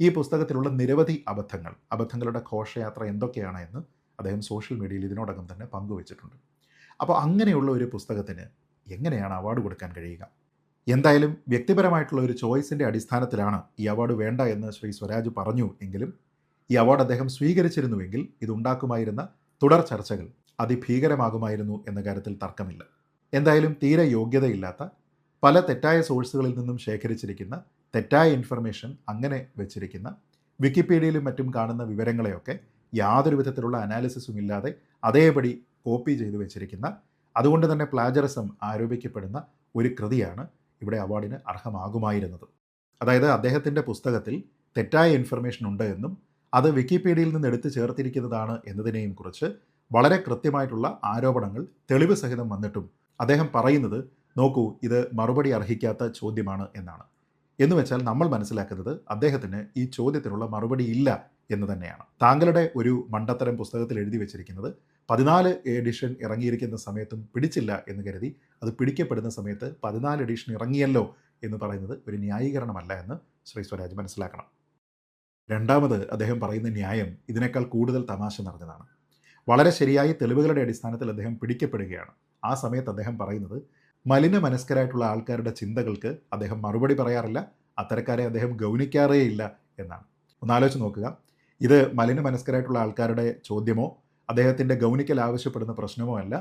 ഈ പുസ്തകത്തിലുള്ള നിരവധി അബദ്ധങ്ങൾ അബദ്ധങ്ങളുടെ ഘോഷയാത്ര എന്തൊക്കെയാണ് എന്ന് അദ്ദേഹം സോഷ്യൽ മീഡിയയിൽ ഇതിനോടകം തന്നെ പങ്കുവച്ചിട്ടുണ്ട്. അപ്പോൾ അങ്ങനെയുള്ള ഒരു പുസ്തകത്തിന് എങ്ങനെയാണ് അവാർഡ് കൊടുക്കാൻ കഴിയുക? എന്തായാലും വ്യക്തിപരമായിട്ടുള്ള ഒരു ചോയ്സിന്റെ അടിസ്ഥാനത്തിലാണ് ഈ അവാർഡ് വേണ്ട എന്ന് ശ്രീ സ്വരാജ് പറഞ്ഞു എങ്കിലും ഈ അവാർഡ് അദ്ദേഹം സ്വീകരിച്ചിരുന്നുവെങ്കിൽ ഇതുണ്ടാക്കുമായിരുന്ന തുടർ ചർച്ചകൾ അതിഭീകരമാകുമായിരുന്നു എന്ന കാര്യത്തിൽ തർക്കമില്ല. എന്തായാലും തീരെ യോഗ്യതയില്ലാത്ത പല തെറ്റായ സോഴ്സുകളിൽ നിന്നും ശേഖരിച്ചിരിക്കുന്ന തെറ്റായ ഇൻഫർമേഷൻ അങ്ങനെ വെച്ചിരിക്കുന്ന വിക്കിപീഡിയയിലും മറ്റും കാണുന്ന വിവരങ്ങളെയൊക്കെ യാതൊരു വിധത്തിലുള്ള അനാലിസിസും ഇല്ലാതെ അതേപടി കോപ്പി ചെയ്ത് വെച്ചിരിക്കുന്ന അതുകൊണ്ട് തന്നെ പ്ലാജറിസം ആരോപിക്കപ്പെടുന്ന ഒരു കൃതിയാണ് ഇവിടെ അവാർഡിന് അർഹമാകുമായിരുന്നത്. അതായത് അദ്ദേഹത്തിന്റെ പുസ്തകത്തിൽ തെറ്റായ ഇൻഫർമേഷൻ ഉണ്ട് എന്നും അത് വിക്കിപീഡിയയിൽ നിന്ന് എടുത്തു ചേർത്തിരിക്കുന്നതാണ് എന്നതിനെയും കുറിച്ച് വളരെ കൃത്യമായിട്ടുള്ള ആരോപണങ്ങൾ തെളിവ് സഹിതം വന്നിട്ടും അദ്ദേഹം പറയുന്നത് നോക്കൂ ഇത് മറുപടി അർഹിക്കാത്ത ചോദ്യമാണ് എന്നാണ്. എന്ന് വെച്ചാൽ നമ്മൾ മനസ്സിലാക്കുന്നത് അദ്ദേഹത്തിന് ഈ ചോദ്യത്തിനുള്ള മറുപടി ഇല്ല എന്ന് തന്നെയാണ്. താങ്കളുടെ ഒരു മണ്ടത്തരം പുസ്തകത്തിൽ എഴുതി വെച്ചിരിക്കുന്നത് പതിനാല് എഡിഷൻ ഇറങ്ങിയിരിക്കുന്ന സമയത്തും പിടിച്ചില്ല എന്ന് കരുതി അത് പിടിക്കപ്പെടുന്ന സമയത്ത് പതിനാല് എഡിഷൻ ഇറങ്ങിയല്ലോ എന്ന് പറയുന്നത് ഒരു ന്യായീകരണമല്ല എന്ന് ശ്രീ സ്വരാജ് മനസ്സിലാക്കണം. രണ്ടാമത് അദ്ദേഹം പറയുന്ന ന്യായം ഇതിനേക്കാൾ കൂടുതൽ തമാശ നിറഞ്ഞതാണ്. വളരെ ശരിയായ തെളിവുകളുടെ അടിസ്ഥാനത്തിൽ അദ്ദേഹം പിടിക്കപ്പെടുകയാണ്. ആ സമയത്ത് അദ്ദേഹം പറയുന്നത് മലിന മനസ്കരായിട്ടുള്ള ആൾക്കാരുടെ ചിന്തകൾക്ക് അദ്ദേഹം മറുപടി പറയാറില്ല അത്തരക്കാരെ അദ്ദേഹം ഗൗനിക്കാറേ ഇല്ല എന്നാണ്. ഒന്നാലോചിച്ച് നോക്കുക. ഇത് മലിന മനസ്കരായിട്ടുള്ള ആൾക്കാരുടെ ചോദ്യമോ അദ്ദേഹത്തിന്റെ ഗൗനിക്കൽ ആവശ്യപ്പെടുന്ന പ്രശ്നമോ അല്ല.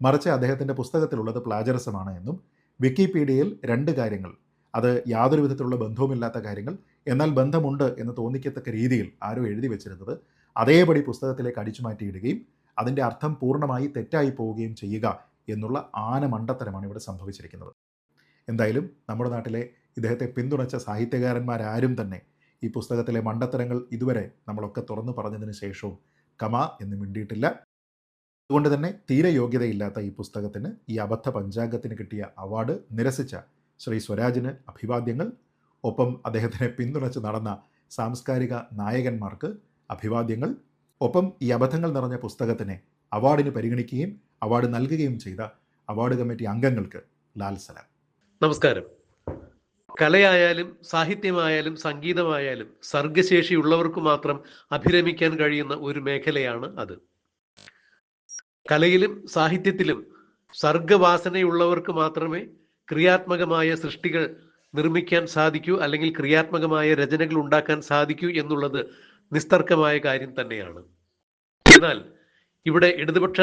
മറിച്ച് അദ്ദേഹത്തിന്റെ പുസ്തകത്തിലുള്ളത് പ്ലാജറിസമാണ് എന്നും വിക്കിപീഡിയയിൽ രണ്ട് കാര്യങ്ങൾ അത് യാതൊരു വിധത്തിലുള്ള ബന്ധവുമില്ലാത്ത കാര്യങ്ങൾ എന്നാൽ ബന്ധമുണ്ട് എന്ന് തോന്നിക്കത്തക്ക രീതിയിൽ ആരോ എഴുതി വെച്ചിരുന്നത് അതേപടി പുസ്തകത്തിലേക്ക് അടിച്ചു മാറ്റിയിടുകയും അതിന്റെ അർത്ഥം പൂർണമായി തെറ്റായി പോവുകയും ചെയ്യുക എന്നുള്ള ആന മണ്ടത്തരമാണ് ഇവിടെ സംഭവിച്ചിരിക്കുന്നത്. എന്തായാലും നമ്മുടെ നാട്ടിലെ ഇദ്ദേഹത്തെ പിന്തുണച്ച സാഹിത്യകാരന്മാരാരും തന്നെ ഈ പുസ്തകത്തിലെ മണ്ടത്തരങ്ങൾ ഇതുവരെ നമ്മളൊക്കെ തുറന്നു പറഞ്ഞതിന് ശേഷവും കമ എന്ന് മിണ്ടിയിട്ടില്ല. അതുകൊണ്ട് തന്നെ തീരെ യോഗ്യതയില്ലാത്ത ഈ പുസ്തകത്തിന് ഈ അബദ്ധ പഞ്ചാംഗത്തിന് കിട്ടിയ അവാർഡ് നിരസിച്ച ശ്രീ സ്വരാജിന് അഭിവാദ്യങ്ങൾ. ഒപ്പം അദ്ദേഹത്തിനെ പിന്തുണച്ച് നടന്ന സാംസ്കാരിക നായകന്മാർക്ക് അഭിവാദ്യങ്ങൾ. ഒപ്പം ഈ അബദ്ധങ്ങൾ നിറഞ്ഞ പുസ്തകത്തിനെ അവാർഡിന് പരിഗണിക്കുകയും അവാർഡ് നൽകുകയും ചെയ്ത അവാർഡ് കമ്മിറ്റി അംഗങ്ങൾക്ക് ലാൽ സലാം. നമസ്കാരം. കലയായാലും സാഹിത്യമായാലും സംഗീതമായാലും സർഗശേഷിയുള്ളവർക്ക് മാത്രം അഭിരമിക്കാൻ കഴിയുന്ന ഒരു മേഖലയാണ് അത്. കലയിലും സാഹിത്യത്തിലും സർഗവാസനയുള്ളവർക്ക് മാത്രമേ ക്രിയാത്മകമായ സൃഷ്ടികൾ നിർമ്മിക്കാൻ സാധിക്കൂ അല്ലെങ്കിൽ ക്രിയാത്മകമായ രചനകൾ ഉണ്ടാക്കാൻ സാധിക്കൂ എന്നുള്ളത് നിസ്തർക്കമായ കാര്യം തന്നെയാണ്. എന്നാൽ ഇവിടെ ഇടതുപക്ഷ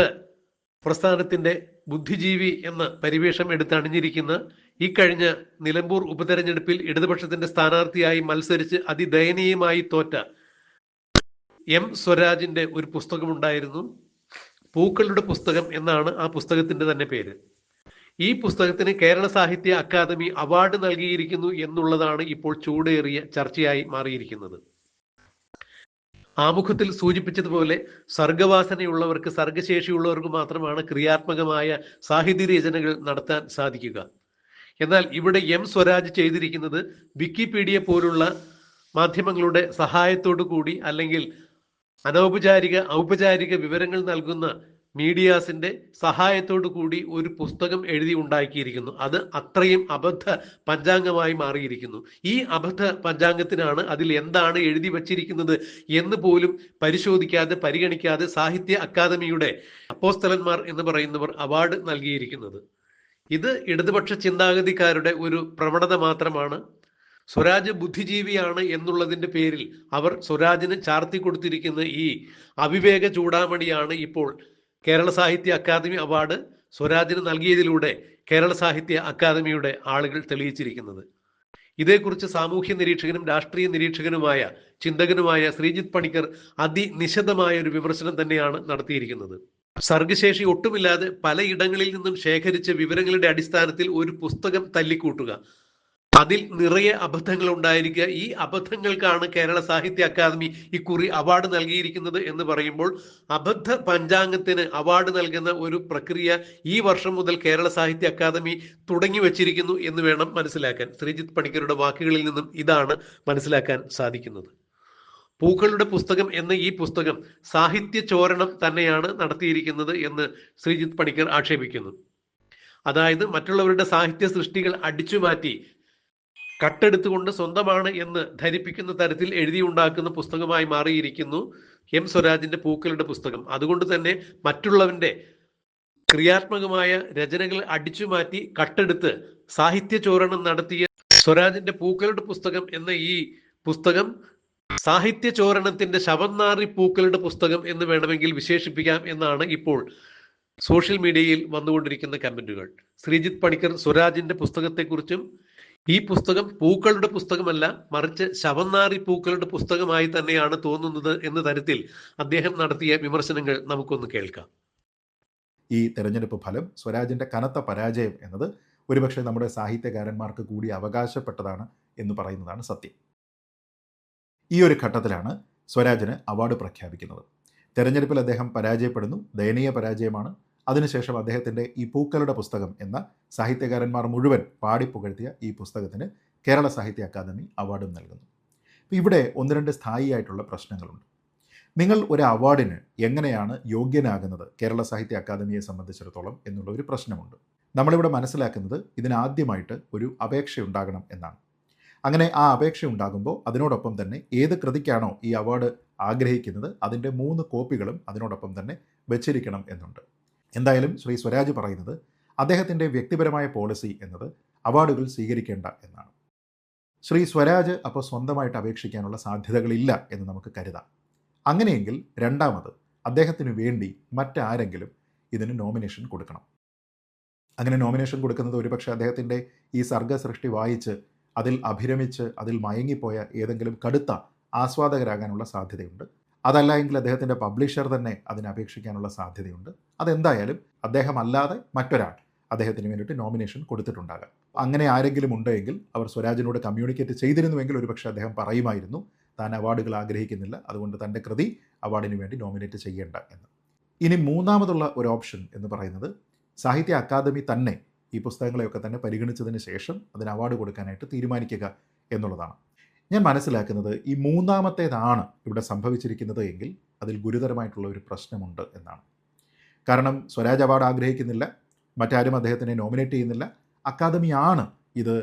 പ്രസ്ഥാനത്തിന്റെ ബുദ്ധിജീവി എന്ന പരിവേഷം എടുത്തണിഞ്ഞിരിക്കുന്ന ഈ കഴിഞ്ഞ നിലമ്പൂർ ഉപതെരഞ്ഞെടുപ്പിൽ ഇടതുപക്ഷത്തിന്റെ സ്ഥാനാർത്ഥിയായി മത്സരിച്ച് അതിദയനീയമായി തോറ്റ എം സ്വരാജിന്റെ ഒരു പുസ്തകമുണ്ടായിരുന്നു. പൂക്കളുടെ പുസ്തകം എന്നാണ് ആ പുസ്തകത്തിന്റെ തന്നെ പേര്. ഈ പുസ്തകത്തിന് കേരള സാഹിത്യ അക്കാദമി അവാർഡ് നൽകിയിരിക്കുന്നു എന്നുള്ളതാണ് ഇപ്പോൾ ചൂടേറിയ ചർച്ചയായി മാറിയിരിക്കുന്നത്. ആമുഖത്തിൽ സൂചിപ്പിച്ചതുപോലെ സർഗവാസനയുള്ളവർക്ക് സർഗശേഷിയുള്ളവർക്ക് മാത്രമാണ് ക്രിയാത്മകമായ സാഹിത്യ രചനകൾ നടത്താൻ സാധിക്കുക. എന്നാൽ ഇവിടെ എം സ്വരാജ് ചെയ്തിരിക്കുന്നത് വിക്കിപീഡിയ പോലുള്ള മാധ്യമങ്ങളുടെ സഹായത്തോടു കൂടി അല്ലെങ്കിൽ അനൗപചാരിക ഔപചാരിക വിവരങ്ങൾ നൽകുന്ന മീഡിയാസിന്റെ സഹായത്തോടു കൂടി ഒരു പുസ്തകം എഴുതി ഉണ്ടാക്കിയിരിക്കുന്നു. അത് അത്രയും അബദ്ധ പഞ്ചാംഗമായി മാറിയിരിക്കുന്നു. ഈ അബദ്ധ പഞ്ചാംഗത്തിനാണ് അതിൽ എന്താണ് എഴുതി വച്ചിരിക്കുന്നത് എന്ന് പോലും പരിശോധിക്കാതെ പരിഗണിക്കാതെ സാഹിത്യ അക്കാദമിയുടെ അപ്പോസ്തലന്മാർ എന്ന് പറയുന്നവർ അവാർഡ് നൽകിയിരിക്കുന്നത്. ഇത് ഇടതുപക്ഷ ചിന്താഗതിക്കാരുടെ ഒരു പ്രവണത മാത്രമാണ്. സ്വരാജ് ബുദ്ധിജീവിയാണ് എന്നുള്ളതിന്റെ പേരിൽ അവർ സ്വരാജിന് ചാർത്തി കൊടുത്തിരിക്കുന്ന ഈ അവിവേക ചൂടാമണിയാണ് ഇപ്പോൾ കേരള സാഹിത്യ അക്കാദമി അവാർഡ് സ്വരാജിന് നൽകിയതിലൂടെ കേരള സാഹിത്യ അക്കാദമിയുടെ ആളുകൾ തെളിയിച്ചിരിക്കുന്നത്. ഇതേക്കുറിച്ച് സാമൂഹ്യ നിരീക്ഷകനും രാഷ്ട്രീയ നിരീക്ഷകനുമായ ചിന്തകനുമായ ശ്രീജിത്ത് പണിക്കർ അതിനിശിതമായ ഒരു വിമർശനം തന്നെയാണ് നടത്തിയിരിക്കുന്നത്. സർഗശേഷി ഒട്ടുമില്ലാതെ പലയിടങ്ങളിൽ നിന്നും ശേഖരിച്ച വിവരങ്ങളുടെ അടിസ്ഥാനത്തിൽ ഒരു പുസ്തകം തല്ലിക്കൂട്ടുക. അതിൽ നിറയെ അബദ്ധങ്ങൾ ഉണ്ടായിരിക്കുക. ഈ അബദ്ധങ്ങൾക്കാണ് കേരള സാഹിത്യ അക്കാദമി ഇക്കുറി അവാർഡ് നൽകിയിരിക്കുന്നത് എന്ന് പറയുമ്പോൾ അബദ്ധ പഞ്ചാംഗത്തിന് അവാർഡ് നൽകുന്ന ഒരു പ്രക്രിയ ഈ വർഷം മുതൽ കേരള സാഹിത്യ അക്കാദമി തുടങ്ങി വച്ചിരിക്കുന്നു എന്ന് വേണം മനസ്സിലാക്കാൻ. ശ്രീജിത്ത് പണിക്കരുടെ വാക്കുകളിൽ നിന്നും ഇതാണ് മനസ്സിലാക്കാൻ സാധിക്കുന്നത്. പൂക്കളുടെ പുസ്തകം എന്ന ഈ പുസ്തകം സാഹിത്യ ചോരണം തന്നെയാണ് നടത്തിയിരിക്കുന്നത് എന്ന് ശ്രീജിത്ത് പണിക്കർ ആക്ഷേപിക്കുന്നു. അതായത് മറ്റുള്ളവരുടെ സാഹിത്യ സൃഷ്ടികൾ അടിച്ചുമാറ്റി കട്ടെടുത്തുകൊണ്ട് സ്വന്തമാണ് എന്ന് ധരിപ്പിക്കുന്ന തരത്തിൽ എഴുതിയുണ്ടാക്കുന്ന പുസ്തകമായി മാറിയിരിക്കുന്നു എം സ്വരാജിന്റെ പൂക്കളുടെ പുസ്തകം. അതുകൊണ്ട് തന്നെ മറ്റുള്ളവന്റെ ക്രിയാത്മകമായ രചനകൾ അടിച്ചു മാറ്റി കട്ടെടുത്ത് സാഹിത്യ ചോരണം നടത്തിയ സ്വരാജിന്റെ പൂക്കളുടെ പുസ്തകം എന്ന ഈ പുസ്തകം സാഹിത്യ ചോരണത്തിന്റെ ശവന്നാറി പൂക്കളുടെ പുസ്തകം എന്ന് വേണമെങ്കിൽ വിശേഷിപ്പിക്കാം എന്നാണ് ഇപ്പോൾ സോഷ്യൽ മീഡിയയിൽ വന്നുകൊണ്ടിരിക്കുന്ന കമന്റുകൾ. ശ്രീജിത്ത് പണിക്കർ സ്വരാജിന്റെ പുസ്തകത്തെക്കുറിച്ചും ഈ പുസ്തകം പൂക്കളുടെ പുസ്തകമല്ല മറിച്ച് ശവന്നാറി പൂക്കളുടെ പുസ്തകമായി തന്നെയാണ് തോന്നുന്നത് എന്ന തരത്തിൽ അദ്ദേഹം നടത്തിയ വിമർശനങ്ങൾ നമുക്കൊന്ന് കേൾക്കാം. ഈ തെരഞ്ഞെടുപ്പ് ഫലം സ്വരാജിന്റെ കനത്ത പരാജയം എന്നത് ഒരുപക്ഷെ നമ്മുടെ സാഹിത്യകാരന്മാർക്ക് കൂടി അവകാശപ്പെട്ടതാണ് എന്ന് പറയുന്നതാണ് സത്യം. ഈ ഒരു ഘട്ടത്തിലാണ് സ്വരാജിന് അവാർഡ് പ്രഖ്യാപിക്കുന്നത്. തെരഞ്ഞെടുപ്പിൽ അദ്ദേഹം പരാജയപ്പെടുന്നു ദയനീയ പരാജയമാണ്. അതിനുശേഷം അദ്ദേഹത്തിന്റെ ഈ പൂക്കളുടെ പുസ്തകം എന്ന സാഹിത്യകാരന്മാർ മുഴുവൻ പാടിപ്പുകഴ്ത്തിയ ഈ പുസ്തകത്തിന് കേരള സാഹിത്യ അക്കാദമി അവാർഡും നൽകുന്നു. ഇവിടെ ഒന്ന് രണ്ട് സ്ഥായിയായിട്ടുള്ള പ്രശ്നങ്ങളുണ്ട്. നിങ്ങൾ ഒരു അവാർഡിന് എങ്ങനെയാണ് യോഗ്യനാകുന്നത് കേരള സാഹിത്യ അക്കാദമിയെ സംബന്ധിച്ചിടത്തോളം എന്നുള്ള ഒരു പ്രശ്നമുണ്ട്. നമ്മളിവിടെ മനസ്സിലാക്കുന്നത് ഇതിനാദ്യമായിട്ട് ഒരു അപേക്ഷ ഉണ്ടാകണം എന്നാണ്. അങ്ങനെ ആ അപേക്ഷ ഉണ്ടാകുമ്പോൾ അതിനോടൊപ്പം തന്നെ ഏത് കൃതിക്കാണോ ഈ അവാർഡ് ആഗ്രഹിക്കുന്നത് അതിന്റെ മൂന്ന് കോപ്പികളും അതിനോടൊപ്പം തന്നെ വെച്ചിരിക്കണം എന്നുണ്ട്. എന്തായാലും ശ്രീ സ്വരാജ് പറയുന്നത് അദ്ദേഹത്തിന്റെ വ്യക്തിപരമായ പോളിസി എന്നത് അവാർഡുകൾ സ്വീകരിക്കേണ്ട എന്നാണ്. ശ്രീ സ്വരാജ് അപ്പോൾ സ്വന്തമായിട്ട് അപേക്ഷിക്കാനുള്ള സാധ്യതകളില്ല എന്ന് നമുക്ക് കരുതാം. അങ്ങനെയെങ്കിൽ രണ്ടാമത് അദ്ദേഹത്തിന് വേണ്ടി മറ്റാരെങ്കിലും ഇതിന് നോമിനേഷൻ കൊടുക്കണം. അങ്ങനെ നോമിനേഷൻ കൊടുക്കുന്നത് ഒരുപക്ഷെ അദ്ദേഹത്തിന്റെ ഈ സർഗസൃഷ്ടി വായിച്ച് അതിൽ അഭിരമിച്ച് അതിൽ മയങ്ങിപ്പോയ ഏതെങ്കിലും കടുത്ത ആസ്വാദകരാകാനുള്ള സാധ്യതയുണ്ട്. അതല്ല എങ്കിൽ അദ്ദേഹത്തിന്റെ പബ്ലിഷർ തന്നെ അതിന് അപേക്ഷിക്കാനുള്ള സാധ്യതയുണ്ട്. അതെന്തായാലും അദ്ദേഹം അല്ലാതെ മറ്റൊരാൾ അദ്ദേഹത്തിന് വേണ്ടിയിട്ട് നോമിനേഷൻ കൊടുത്തിട്ടുണ്ടാകാം. അങ്ങനെ ആരെങ്കിലും ഉണ്ടെങ്കിൽ അവർ സ്വരാജിനോട് കമ്മ്യൂണിക്കേറ്റ് ചെയ്തിരുന്നുവെങ്കിൽ ഒരുപക്ഷെ അദ്ദേഹം പറയുമായിരുന്നു താൻ അവാർഡുകൾ ആഗ്രഹിക്കുന്നില്ല അതുകൊണ്ട് തന്റെ കൃതി അവാർഡിന് വേണ്ടി നോമിനേറ്റ് ചെയ്യേണ്ട എന്ന്. ഇനി മൂന്നാമതുള്ള ഒരു ഓപ്ഷൻ എന്ന് പറയുന്നത് സാഹിത്യ അക്കാദമി തന്നെ ഈ പുസ്തകങ്ങളെയൊക്കെ തന്നെ പരിഗണിച്ചതിന് ശേഷം അതിന് അവാർഡ് കൊടുക്കാനായിട്ട് തീരുമാനിക്കുക എന്നുള്ളതാണ്. ഞാൻ മനസ്സിലാക്കുന്നത് ഈ മൂന്നാമത്തേതാണ് ഇവിടെ സംഭവിച്ചിരിക്കുന്നത് എങ്കിൽ അതിൽ ഗുരുതരമായിട്ടുള്ള ഒരു പ്രശ്നമുണ്ട് എന്നാണ്. കാരണം സ്വരാജ് അവാർഡ് ആഗ്രഹിക്കുന്നില്ല മറ്റാരും അദ്ദേഹത്തിനെ നോമിനേറ്റ് ചെയ്യുന്നില്ല. അക്കാദമിയാണ് ഇത്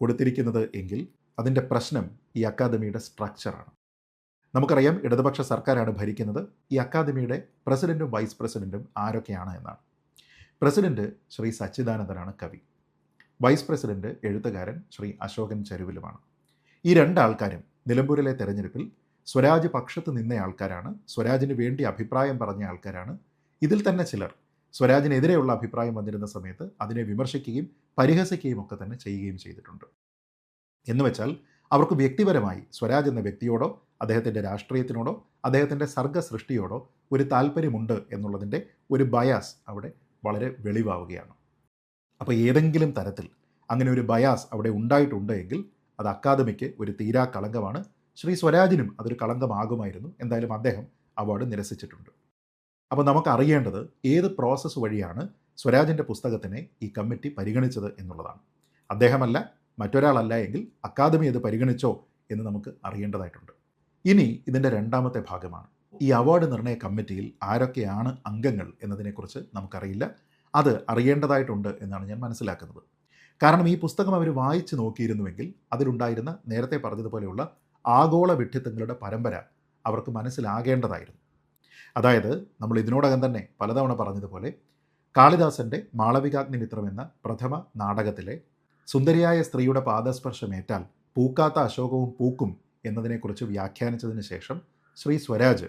കൊടുത്തിരിക്കുന്നത് എങ്കിൽ അതിന്റെ പ്രശ്നം ഈ അക്കാദമിയുടെ സ്ട്രക്ചറാണ് നമുക്കറിയാം ഇടതുപക്ഷ സർക്കാരാണ് ഭരിക്കുന്നത്. ഈ അക്കാദമിയുടെ പ്രസിഡന്റും വൈസ് പ്രസിഡന്റും ആരൊക്കെയാണ് എന്നാണ്. പ്രസിഡന്റ് ശ്രീ സച്ചിദാനന്ദനാണ് കവി. വൈസ് പ്രസിഡന്റ് എഴുത്തുകാരൻ ശ്രീ അശോകൻ ചരുവിലുമാണ്. ഈ രണ്ടാൾക്കാരും നിലമ്പൂരിലെ തെരഞ്ഞെടുപ്പിൽ സ്വരാജ് പക്ഷത്ത് നിന്ന ആൾക്കാരാണ് സ്വരാജിന് വേണ്ടി അഭിപ്രായം പറഞ്ഞ ആൾക്കാരാണ്. ഇതിൽ തന്നെ ചിലർ സ്വരാജിനെതിരെയുള്ള അഭിപ്രായം വന്നിരുന്ന സമയത്ത് അതിനെ വിമർശിക്കുകയും പരിഹസിക്കുകയും ഒക്കെ തന്നെ ചെയ്യുകയും ചെയ്തിട്ടുണ്ട്. എന്ന് വെച്ചാൽ അവർക്ക് വ്യക്തിപരമായി സ്വരാജ് എന്ന വ്യക്തിയോടോ അദ്ദേഹത്തിന്റെ രാഷ്ട്രീയത്തിനോടോ അദ്ദേഹത്തിന്റെ സർഗസൃഷ്ടിയോടോ ഒരു താല്പര്യമുണ്ട് എന്നുള്ളതിന്റെ ഒരു ബയാസ് അവിടെ വളരെ വെളിവാവുകയാണ്. അപ്പോൾ ഏതെങ്കിലും തരത്തിൽ അങ്ങനെ ഒരു ബയാസ് അവിടെ ഉണ്ടായിട്ടുണ്ട് എങ്കിൽ അത് അക്കാദമിക്ക് ഒരു തീരാ കളങ്കമാണ്. ശ്രീ സ്വരാജിനും അതൊരു കളങ്കമാകുമായിരുന്നു. എന്തായാലും അദ്ദേഹം അവാർഡ് നിരസിച്ചിട്ടുണ്ട്. അപ്പോൾ നമുക്ക് അറിയേണ്ടത് ഏത് പ്രോസസ്സ് വഴിയാണ് സ്വരാജിന്റെ പുസ്തകത്തിനെ ഈ കമ്മിറ്റി പരിഗണിച്ചത് എന്നുള്ളതാണ്. അദ്ദേഹമല്ല മറ്റൊരാളല്ല എങ്കിൽ അക്കാദമി അത് പരിഗണിച്ചോ എന്ന് നമുക്ക് അറിയേണ്ടതായിട്ടുണ്ട്. ഇനി ഇതിന്റെ രണ്ടാമത്തെ ഭാഗമാണ്. ഈ അവാർഡ് നിർണയ കമ്മിറ്റിയിൽ ആരൊക്കെയാണ് അംഗങ്ങൾ എന്നതിനെക്കുറിച്ച് നമുക്കറിയില്ല. അത് അറിയേണ്ടതായിട്ടുണ്ട് എന്നാണ് ഞാൻ മനസ്സിലാക്കുന്നത്. കാരണം ഈ പുസ്തകം അവർ വായിച്ചു നോക്കിയിരുന്നുവെങ്കിൽ അതിലുണ്ടായിരുന്ന നേരത്തെ പറഞ്ഞതുപോലെയുള്ള ആഗോള വിഡ്ഢിത്തങ്ങളുടെ പരമ്പര അവർക്ക് മനസ്സിലാകേണ്ടതായിരുന്നു. അതായത് നമ്മൾ ഇതിനോടകം തന്നെ പലതവണ പറഞ്ഞതുപോലെ കാളിദാസന്റെ മാളവികാഗ്നിമിത്രം എന്ന പ്രഥമ നാടകത്തിലെ സുന്ദരിയായ സ്ത്രീയുടെ പാദസ്പർശമേറ്റാൽ പൂക്കാത്ത അശോകവും പൂക്കും എന്നതിനെക്കുറിച്ച് വ്യാഖ്യാനിച്ചതിന് ശേഷം ശ്രീ സ്വരാജ്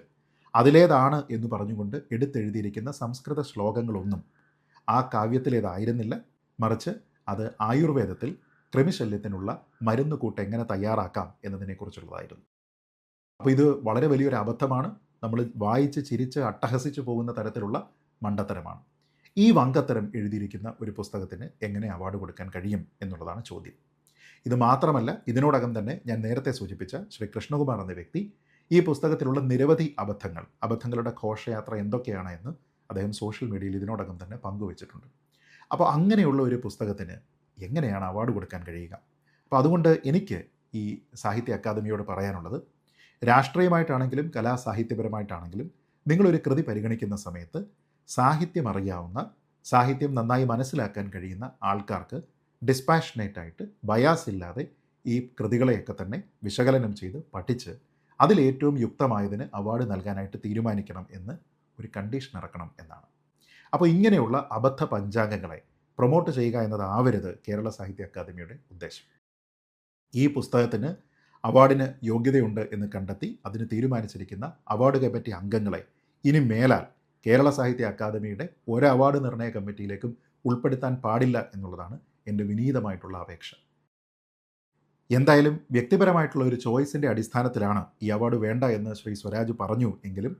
അതിലേതാണ് എന്ന് പറഞ്ഞുകൊണ്ട് എടുത്തെഴുതിയിരിക്കുന്ന സംസ്കൃത ശ്ലോകങ്ങളൊന്നും ആ കാവ്യത്തിലേതായിരുന്നില്ല. മറിച്ച് അത് ആയുർവേദത്തിൽ കൃമിശല്യത്തിനുള്ള മരുന്ന് കൂട്ട് എങ്ങനെ തയ്യാറാക്കാം എന്നതിനെക്കുറിച്ചുള്ളതായിരുന്നു. അപ്പോൾ ഇത് വളരെ വലിയൊരു അബദ്ധമാണ്. നമ്മൾ വായിച്ച് ചിരിച്ച് അട്ടഹസിച്ച് പോകുന്ന തരത്തിലുള്ള മണ്ടത്തരമാണ്. ഈ വങ്കത്തരം എഴുതിയിരിക്കുന്ന ഒരു പുസ്തകത്തിന് എങ്ങനെ അവാർഡ് കൊടുക്കാൻ കഴിയും എന്നുള്ളതാണ് ചോദ്യം. ഇത് മാത്രമല്ല ഇതിനോടകം തന്നെ ഞാൻ നേരത്തെ സൂചിപ്പിച്ച ശ്രീ കൃഷ്ണകുമാർ എന്ന വ്യക്തി ഈ പുസ്തകത്തിലുള്ള നിരവധി അബദ്ധങ്ങൾ അബദ്ധങ്ങളുടെ ഘോഷയാത്ര എന്തൊക്കെയാണ് എന്ന് അദ്ദേഹം സോഷ്യൽ മീഡിയയിൽ ഇതിനോടകം തന്നെ പങ്കുവച്ചിട്ടുണ്ട്. അപ്പോൾ അങ്ങനെയുള്ള ഒരു പുസ്തകത്തിന് എങ്ങനെയാണ് അവാർഡ് കൊടുക്കാൻ കഴിയുക? അപ്പോൾ അതുകൊണ്ട് എനിക്ക് ഈ സാഹിത്യ അക്കാദമിയോട് പറയാനുള്ളത് രാഷ്ട്രീയമായിട്ടാണെങ്കിലും കലാസാഹിത്യപരമായിട്ടാണെങ്കിലും നിങ്ങളൊരു കൃതി പരിഗണിക്കുന്ന സമയത്ത് സാഹിത്യം അറിയാവുന്ന സാഹിത്യം നന്നായി മനസ്സിലാക്കാൻ കഴിയുന്ന ആൾക്കാർക്ക് ഡിസ്പാഷനേറ്റ് ആയിട്ട് ബയാസ് ഇല്ലാതെ ഈ കൃതികളെയൊക്കെ തന്നെ വിശകലനം ചെയ്ത് പഠിച്ച് അതിലേറ്റവും യുക്തമായതിന് അവാർഡ് നൽകാനായിട്ട് തീരുമാനിക്കണം എന്ന് ഒരു കണ്ടീഷൻ ഇറക്കണം എന്നാണ്. അപ്പോൾ ഇങ്ങനെയുള്ള അബദ്ധ പഞ്ചാംഗങ്ങളെ പ്രൊമോട്ട് ചെയ്യുക എന്നതാവരുത് കേരള സാഹിത്യ അക്കാദമിയുടെ ഉദ്ദേശം. ഈ പുസ്തകത്തിന് അവാർഡിന് യോഗ്യതയുണ്ട് എന്ന് കണ്ടെത്തി അതിന് തീരുമാനിച്ചിരിക്കുന്ന അവാർഡ് കമ്മിറ്റി അംഗങ്ങളെ ഇനി മേലാൽ കേരള സാഹിത്യ അക്കാദമിയുടെ ഒരു അവാർഡ് നിർണയ കമ്മിറ്റിയിലേക്കും ഉൾപ്പെടുത്താൻ പാടില്ല എന്നുള്ളതാണ് എന്റെ വിനീതമായിട്ടുള്ള അപേക്ഷ. എന്തായാലും വ്യക്തിപരമായിട്ടുള്ള ഒരു ചോയ്സിന്റെ അടിസ്ഥാനത്തിലാണ് ഈ അവാർഡ് വേണ്ട എന്ന് ശ്രീ സ്വരാജ് പറഞ്ഞു എങ്കിലും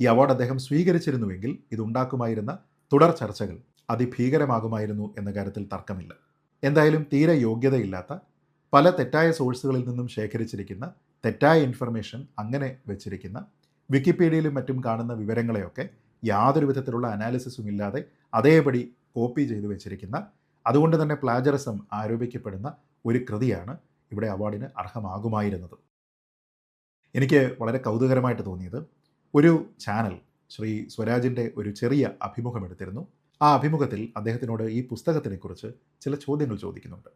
ഈ അവാർഡ് അദ്ദേഹം സ്വീകരിച്ചിരുന്നുവെങ്കിൽ ഇതുണ്ടാക്കുമായിരുന്ന തുടർ ചർച്ചകൾ അതിഭീകരമാകുമായിരുന്നു എന്ന കാര്യത്തിൽ തർക്കമില്ല. എന്തായാലും തീരെ യോഗ്യതയില്ലാത്ത പല തെറ്റായ സോഴ്സുകളിൽ നിന്നും ശേഖരിച്ചിരിക്കുന്ന തെറ്റായ ഇൻഫർമേഷൻ അങ്ങനെ വെച്ചിരിക്കുന്ന വിക്കിപീഡിയയിലും മറ്റും കാണുന്ന വിവരങ്ങളെയൊക്കെ യാതൊരു വിധത്തിലുള്ള അനാലിസിസും ഇല്ലാതെ അതേപടി കോപ്പി ചെയ്തു വെച്ചിരിക്കുന്ന അതുകൊണ്ട് തന്നെ പ്ലാജറിസം ആരോപിക്കപ്പെടുന്ന ഒരു കൃതിയാണ് ഇവിടെ അവാർഡിന് അർഹമാകുമായിരുന്നത്. എനിക്ക് വളരെ കൗതുകരമായിട്ട് തോന്നിയത് ഒരു ചാനൽ ശ്രീ സ്വരാജിന്റെ ഒരു ചെറിയ അഭിമുഖം എടുത്തിരുന്നു. ആ അഭിമുഖത്തിൽ അദ്ദേഹത്തിനോട് ഈ പുസ്തകത്തിനെക്കുറിച്ച് ചില ചോദ്യങ്ങൾ ചോദിക്കുന്നുണ്ട്.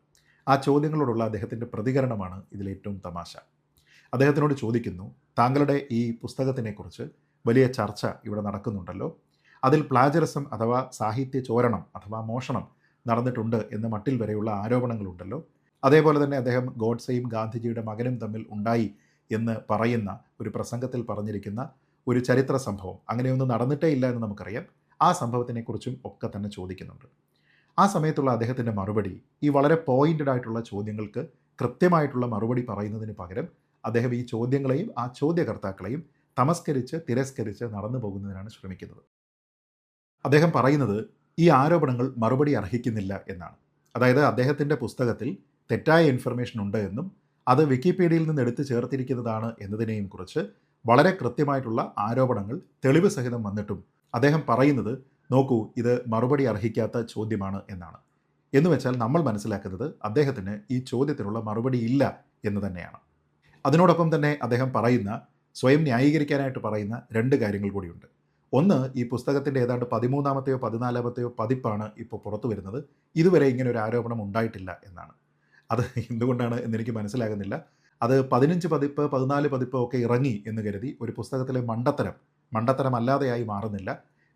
ആ ചോദ്യങ്ങളോടുള്ള അദ്ദേഹത്തിന്റെ പ്രതികരണമാണ് ഇതിലേറ്റവും തമാശ. അദ്ദേഹത്തിനോട് ചോദിക്കുന്നു താങ്കളുടെ ഈ പുസ്തകത്തിനെക്കുറിച്ച് വലിയ ചർച്ച ഇവിടെ നടക്കുന്നുണ്ടല്ലോ. അതിൽ പ്ലാജറിസം അഥവാ സാഹിത്യ ചോരണം അഥവാ മോഷണം നടന്നിട്ടുണ്ട് എന്ന മട്ടിൽ വരെയുള്ള ആരോപണങ്ങളുണ്ടല്ലോ. അതേപോലെ തന്നെ അദ്ദേഹം ഗോഡ്സെയും ഗാന്ധിജിയുടെ മകനും തമ്മിൽ ഉണ്ടായി എന്ന് പറയുന്ന ഒരു പ്രസംഗത്തിൽ പറഞ്ഞിരിക്കുന്ന ഒരു ചരിത്ര സംഭവം. അങ്ങനെയൊന്നും നടന്നിട്ടേ ഇല്ല എന്ന് നമുക്കറിയാം. ആ സംഭവത്തിനെക്കുറിച്ചും ഒക്കെ തന്നെ ചോദിക്കുന്നുണ്ട്. ആ സമയത്തുള്ള അദ്ദേഹത്തിന്റെ മറുപടി ഈ വളരെ പോയിന്റഡ് ആയിട്ടുള്ള ചോദ്യങ്ങൾക്ക് കൃത്യമായിട്ടുള്ള മറുപടി പറയുന്നതിന് പകരം അദ്ദേഹം ഈ ചോദ്യങ്ങളെയും ആ ചോദ്യകർത്താക്കളെയും തമസ്കരിച്ച് തിരസ്കരിച്ച് നടന്നു പോകുന്നതിനാണ് ശ്രമിക്കുന്നത്. അദ്ദേഹം പറയുന്നത് ഈ ആരോപണങ്ങൾ മറുപടി അർഹിക്കുന്നില്ല എന്നാണ്. അതായത് അദ്ദേഹത്തിന്റെ പുസ്തകത്തിൽ തെറ്റായ ഇൻഫർമേഷൻ ഉണ്ട് എന്നും അത് വിക്കിപീഡിയയിൽ നിന്ന് എടുത്തു ചേർത്തിരിക്കുന്നതാണ് എന്നതിനെയും കുറിച്ച് വളരെ കൃത്യമായിട്ടുള്ള ആരോപണങ്ങൾ തെളിവ് സഹിതം വന്നിട്ടും അദ്ദേഹം പറയുന്നത് നോക്കൂ ഇത് മറുപടി അർഹിക്കാത്ത ചോദ്യമാണ് എന്നാണ്. എന്ന് വെച്ചാൽ നമ്മൾ മനസ്സിലാക്കുന്നത് അദ്ദേഹത്തിന് ഈ ചോദ്യത്തിനുള്ള മറുപടി ഇല്ല എന്ന് തന്നെയാണ്. അതിനോടൊപ്പം തന്നെ അദ്ദേഹം പറയുന്ന സ്വയം ന്യായീകരിക്കാനായിട്ട് പറയുന്ന രണ്ട് കാര്യങ്ങൾ കൂടിയുണ്ട്. ഒന്ന് ഈ പുസ്തകത്തിന്റെ ഏതാണ്ട് പതിമൂന്നാമത്തെയോ പതിനാലാമത്തെയോ പതിപ്പാണ് ഇപ്പോൾ പുറത്തു വരുന്നത്. ഇതുവരെ ഇങ്ങനെ ഒരു ആരോപണം ഉണ്ടായിട്ടില്ല എന്നാണ്. അത് എന്തുകൊണ്ടാണ് എന്നെനിക്ക് മനസ്സിലാകുന്നില്ല. അത് പതിനഞ്ച് പതിപ്പ് പതിനാല് പതിപ്പ് ഒക്കെ ഇറങ്ങി എന്ന് കരുതി ഒരു പുസ്തകത്തിലെ മണ്ടത്തരം മണ്ടത്തരം അല്ലാതെയായി മാറുന്നില്ല.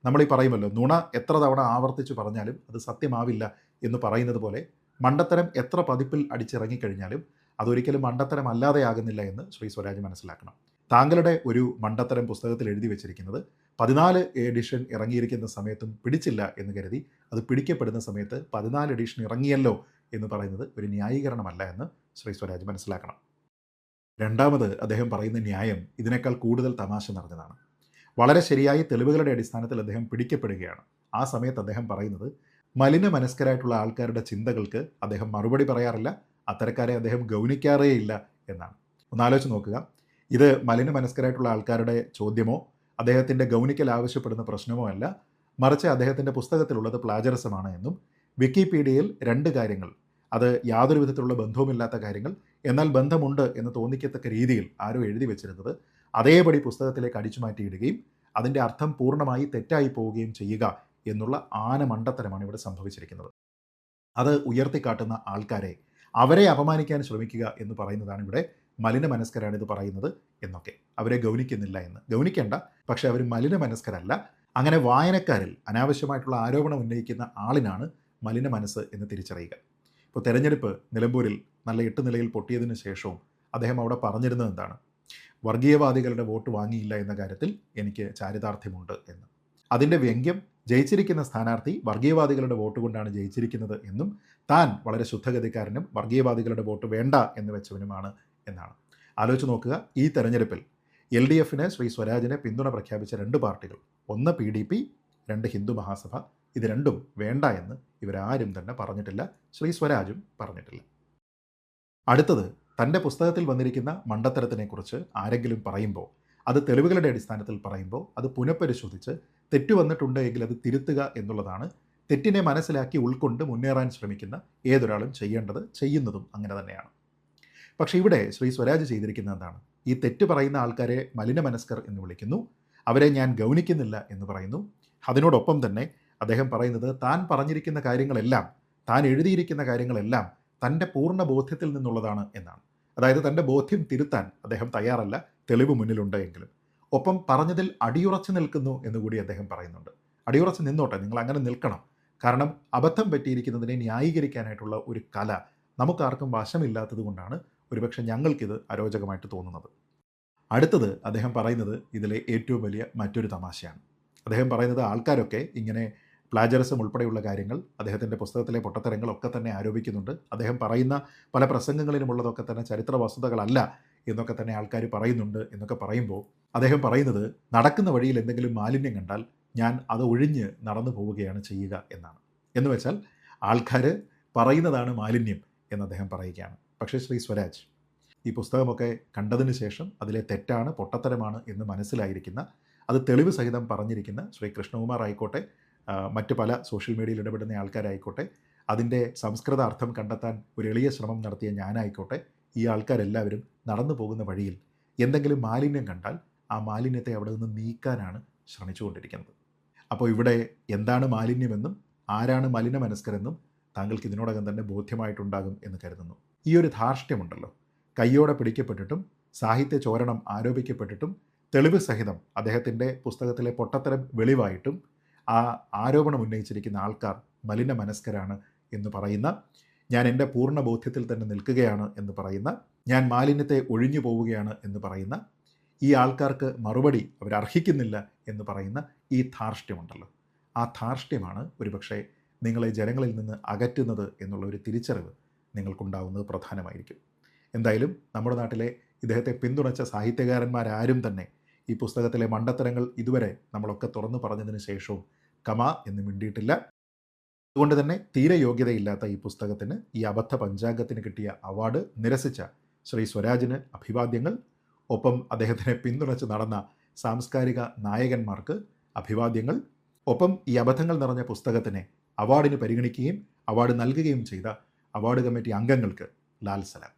നമ്മൾ ഈ പറയുമല്ലോ നുണ എത്ര തവണ ആവർത്തിച്ച് പറഞ്ഞാലും അത് സത്യമാവില്ല എന്ന് പറയുന്നത് പോലെ മണ്ടത്തരം എത്ര പതിപ്പിൽ അടിച്ചിറങ്ങിക്കഴിഞ്ഞാലും അതൊരിക്കലും മണ്ടത്തരം അല്ലാതെയാകുന്നില്ല എന്ന് ശ്രീ സ്വരാജ് മനസ്സിലാക്കണം. താങ്കളുടെ ഒരു മണ്ടത്തരം പുസ്തകത്തിൽ എഴുതി വെച്ചിരിക്കുന്നത് പതിനാല് എഡിഷൻ ഇറങ്ങിയിരിക്കുന്ന സമയത്തും പിടിച്ചില്ല എന്ന് കരുതി അത് പിടിക്കപ്പെടുന്ന സമയത്ത് പതിനാല് എഡിഷൻ ഇറങ്ങിയല്ലോ എന്ന് പറയുന്നത് ഒരു ന്യായീകരണമല്ല എന്ന് ശ്രീ സ്വരാജ് മനസ്സിലാക്കണം. രണ്ടാമത് അദ്ദേഹം പറയുന്ന ന്യായം ഇതിനേക്കാൾ കൂടുതൽ തമാശ നിറഞ്ഞതാണ്. വളരെ ശരിയായ തെളിവുകളുടെ അടിസ്ഥാനത്തിൽ അദ്ദേഹം പിടിക്കപ്പെടുകയാണ്. ആ സമയത്ത് അദ്ദേഹം പറയുന്നത് മലിന മനസ്കരായിട്ടുള്ള ആൾക്കാരുടെ ചിന്തകൾക്ക് അദ്ദേഹം മറുപടി പറയാറില്ല അത്തരക്കാരെ അദ്ദേഹം ഗൗനിക്കാറേ ഇല്ല എന്നാണ്. ഒന്നാലോചിച്ച് നോക്കുക ഇത് മലിന മനസ്കരായിട്ടുള്ള ആൾക്കാരുടെ ചോദ്യമോ അദ്ദേഹത്തിന്റെ ഗൗനിക്കൽ ആവശ്യപ്പെടുന്ന പ്രശ്നമോ അല്ല മറിച്ച് അദ്ദേഹത്തിന്റെ പുസ്തകത്തിലുള്ളത് പ്ലാജറിസമാണ് എന്നും വിക്കിപീഡിയയിൽ രണ്ട് കാര്യങ്ങൾ അത് യാതൊരു വിധത്തിലുള്ള ബന്ധവുമില്ലാത്ത കാര്യങ്ങൾ എന്നാൽ ബന്ധമുണ്ട് എന്ന് തോന്നിക്കത്തക്ക രീതിയിൽ ആരോ എഴുതി വെച്ചിരുന്നത് അതേപടി പുസ്തകത്തിലേക്ക് അടിച്ചു മാറ്റിയിടുകയും അതിന്റെ അർത്ഥം പൂർണമായി തെറ്റായി പോവുകയും ചെയ്യുക എന്നുള്ള ആന മണ്ടത്തരമാണ് ഇവിടെ സംഭവിച്ചിരിക്കുന്നത്. അത് ഉയർത്തിക്കാട്ടുന്ന ആൾക്കാരെ അവരെ അപമാനിക്കാൻ ശ്രമിക്കുക എന്ന് പറയുന്നതാണ് ഇവിടെ മലിന മനസ്കരാണ് ഇത് പറയുന്നത് എന്നൊക്കെ. അവരെ ഗൗനിക്കുന്നില്ല എന്ന്. ഗൗനിക്കേണ്ട പക്ഷേ അവർ മലിന മനസ്കരല്ല അങ്ങനെ വായനക്കാരിൽ അനാവശ്യമായിട്ടുള്ള ആരോപണം ഉന്നയിക്കുന്ന ആളിനാണ് മലിന മനസ്സ് എന്ന് തിരിച്ചറിയുക. ഇപ്പോൾ തെരഞ്ഞെടുപ്പ് നിലമ്പൂരിൽ നല്ല എട്ട് നിലയിൽ പൊട്ടിയതിനു ശേഷവും അദ്ദേഹം അവിടെ പറഞ്ഞിരുന്നത് എന്താണ്? വർഗീയവാദികളുടെ വോട്ട് വാങ്ങിയില്ല എന്ന കാര്യത്തിൽ എനിക്ക് ചാരിതാർത്ഥ്യമുണ്ട് എന്ന്. അതിന്റെ വ്യംഗ്യം ജയിച്ചിരിക്കുന്ന സ്ഥാനാർത്ഥി വർഗീയവാദികളുടെ വോട്ട് കൊണ്ടാണ് ജയിച്ചിരിക്കുന്നത് എന്നും താൻ വളരെ ശുദ്ധഗതിക്കാരനും വർഗീയവാദികളുടെ വോട്ട് വേണ്ട എന്ന് വെച്ചവനുമാണ് എന്നാണ്. ആലോചിച്ച് നോക്കുക ഈ തെരഞ്ഞെടുപ്പിൽ എൽ ഡി എഫിന് ശ്രീ സ്വരാജിനെ പിന്തുണ പ്രഖ്യാപിച്ച രണ്ട് പാർട്ടികൾ ഒന്ന് പി ഡി പി രണ്ട് ഹിന്ദു മഹാസഭ. ഇത് രണ്ടും വേണ്ട എന്ന് ഇവരാരും തന്നെ പറഞ്ഞിട്ടില്ല ശ്രീ സ്വരാജും പറഞ്ഞിട്ടില്ല. അടുത്തത് തന്റെ പുസ്തകത്തിൽ വന്നിരിക്കുന്ന മണ്ടത്തരത്തിനെക്കുറിച്ച് ആരെങ്കിലും പറയുമ്പോൾ അത് തെളിവുകളുടെ അടിസ്ഥാനത്തിൽ പറയുമ്പോൾ അത് പുനഃപരിശോധിച്ച് തെറ്റ് വന്നിട്ടുണ്ട് എങ്കിൽ അത് തിരുത്തുക എന്നുള്ളതാണ് തെറ്റിനെ മനസ്സിലാക്കി ഉൾക്കൊണ്ട് മുന്നേറാൻ ശ്രമിക്കുന്ന ഏതൊരാളും ചെയ്യേണ്ടത് ചെയ്യുന്നതും അങ്ങനെ തന്നെയാണ്. പക്ഷേ ഇവിടെ ശ്രീ സ്വരാജ് ചെയ്തിരിക്കുന്നത് എന്താണ്? ഈ തെറ്റ് പറയുന്ന ആൾക്കാരെ മലിനമനസ്കർ എന്ന് വിളിക്കുന്നു. അവരെ ഞാൻ ഗൗനിക്കുന്നില്ല എന്ന് പറയുന്നു. അതിനോടൊപ്പം തന്നെ അദ്ദേഹം പറയുന്നത് താൻ പറഞ്ഞിരിക്കുന്ന കാര്യങ്ങളെല്ലാം താൻ എഴുതിയിരിക്കുന്ന കാര്യങ്ങളെല്ലാം തന്റെ പൂർണ ബോധ്യത്തിൽ നിന്നുള്ളതാണ് എന്നാണ്. അതായത് തന്റെ ബോധ്യം തിരുത്താൻ അദ്ദേഹം തയ്യാറല്ല തെളിവ് മുന്നിലുണ്ട് എങ്കിലും. ഒപ്പം പറഞ്ഞതിൽ അടിയുറച്ചു നിൽക്കുന്നു എന്നുകൂടി അദ്ദേഹം പറയുന്നുണ്ട്. അടിയുറച്ച് നിന്നോട്ടെ നിങ്ങൾ അങ്ങനെ നിൽക്കണം. കാരണം അബദ്ധം പറ്റിയിരിക്കുന്നതിനെ ന്യായീകരിക്കാനായിട്ടുള്ള ഒരു കല നമുക്കാർക്കും വശമില്ലാത്തത് കൊണ്ടാണ് ഒരുപക്ഷെ ഞങ്ങൾക്കിത് അരോചകമായിട്ട് തോന്നുന്നത്. അടുത്തത് അദ്ദേഹം പറയുന്നത് ഇതിലെ ഏറ്റവും വലിയ മറ്റൊരു തമാശയാണ്. അദ്ദേഹം പറയുന്നത് ആൾക്കാരൊക്കെ ഇങ്ങനെ പ്ലാജറിസം ഉൾപ്പെടെയുള്ള കാര്യങ്ങൾ അദ്ദേഹത്തിന്റെ പുസ്തകത്തിലെ പൊട്ടത്തരങ്ങളൊക്കെ തന്നെ ആരോപിക്കുന്നുണ്ട്. അദ്ദേഹം പറയുന്ന പല പ്രസംഗങ്ങളിലുമുള്ളതൊക്കെ തന്നെ ചരിത്ര വസ്തുതകളല്ല എന്നൊക്കെ തന്നെ ആൾക്കാർ പറയുന്നുണ്ട് എന്നൊക്കെ പറയുമ്പോൾ അദ്ദേഹം പറയുന്നത് നടക്കുന്ന വഴിയിൽ എന്തെങ്കിലും മാലിന്യം കണ്ടാൽ ഞാൻ അത് ഒഴിഞ്ഞ് നടന്നു പോവുകയാണ് ചെയ്യുക എന്നാണ്. എന്ന് വെച്ചാൽ ആൾക്കാർ പറയുന്നതാണ് മാലിന്യം എന്ന് അദ്ദേഹം പറയുകയാണ്. പക്ഷേ ശ്രീ സ്വരാജ് ഈ പുസ്തകമൊക്കെ കണ്ടതിന് ശേഷം അതിലെ തെറ്റാണ് പൊട്ടത്തരമാണ് എന്ന് മനസ്സിലായിരിക്കുന്ന അത് തെളിവ് സഹിതം പറഞ്ഞിരിക്കുന്ന ശ്രീ കൃഷ്ണകുമാർ ആയിക്കോട്ടെ മറ്റ് പല സോഷ്യൽ മീഡിയയിൽ ഇടപെടുന്ന ആൾക്കാരായിക്കോട്ടെ അതിന്റെ സംസ്കൃത അർത്ഥം കണ്ടെത്താൻ ഒരു എളിയ ശ്രമം നടത്തിയ ഞാനായിക്കോട്ടെ ഈ ആൾക്കാരെല്ലാവരും നടന്നു പോകുന്ന വഴിയിൽ എന്തെങ്കിലും മാലിന്യം കണ്ടാൽ ആ മാലിന്യത്തെ അവിടെ നിന്ന് നീക്കാനാണ് ശ്രമിച്ചുകൊണ്ടിരിക്കുന്നത്. അപ്പോൾ ഇവിടെ എന്താണ് മാലിന്യമെന്നും ആരാണ് മലിനമനസ്കരെന്നും താങ്കൾക്ക് ഇതിനോടകം തന്നെ ബോധ്യമായിട്ടുണ്ടാകും എന്ന് കരുതുന്നു. ഈ ഒരു ധാർഷ്ട്യമുണ്ടല്ലോ. കയ്യോടെ പിടിക്കപ്പെട്ടിട്ടും സാഹിത്യ ചോരണം ആരോപിക്കപ്പെട്ടിട്ടും തെളിവ് സഹിതം അദ്ദേഹത്തിന്റെ പുസ്തകത്തിലെ പൊട്ടത്തരം വെളിവായിട്ടും ആ ആരോപണം ഉന്നയിച്ചിരിക്കുന്ന ആൾക്കാർ മലിന മനസ്കരാണ് എന്ന് പറയുന്ന ഞാൻ എന്റെ പൂർണ ബോധ്യത്തിൽ തന്നെ നിൽക്കുകയാണ് എന്ന് പറയുന്ന ഞാൻ മാലിന്യത്തെ ഒഴിഞ്ഞു പോവുകയാണ് എന്ന് പറയുന്ന ഈ ആൾക്കാർക്ക് മറുപടി അവരർഹിക്കുന്നില്ല എന്ന് പറയുന്ന ഈ ധാർഷ്ട്യമുണ്ടല്ലോ. ആ ധാർഷ്ട്യമാണ് ഒരുപക്ഷെ നിങ്ങളെ ജനങ്ങളിൽ നിന്ന് അകറ്റുന്നത് എന്നുള്ള ഒരു തിരിച്ചറിവ് നിങ്ങൾക്കുണ്ടാവുന്നത് പ്രധാനമായിരിക്കും. എന്തായാലും നമ്മുടെ നാട്ടിലെ ഇദ്ദേഹത്തെ പിന്തുണച്ച സാഹിത്യകാരന്മാരാരും തന്നെ ഈ പുസ്തകത്തിലെ മണ്ടത്തരങ്ങൾ ഇതുവരെ നമ്മളൊക്കെ തുറന്നു പറഞ്ഞതിന് ശേഷവും കമ എന്ന് മിണ്ടിയിട്ടില്ല. അതുകൊണ്ട് തന്നെ തീരെ യോഗ്യതയില്ലാത്ത ഈ പുസ്തകത്തിന് ഈ അബദ്ധ പഞ്ചാംഗത്തിന് കിട്ടിയ അവാർഡ് നിരസിച്ച ശ്രീ സ്വരാജിന് അഭിവാദ്യങ്ങൾ. ഒപ്പം അദ്ദേഹത്തിനെ പിന്തുണച്ച് നടന്ന സാംസ്കാരിക നായകന്മാർക്ക് അഭിവാദ്യങ്ങൾ. ഒപ്പം ഈ അബദ്ധങ്ങൾ നിറഞ്ഞ പുസ്തകത്തിനെ അവാർഡിന് പരിഗണിക്കുകയും അവാർഡ് നൽകുകയും ചെയ്ത അവാർഡ് കമ്മിറ്റി അംഗങ്ങൾക്ക് ലാൽ സലാം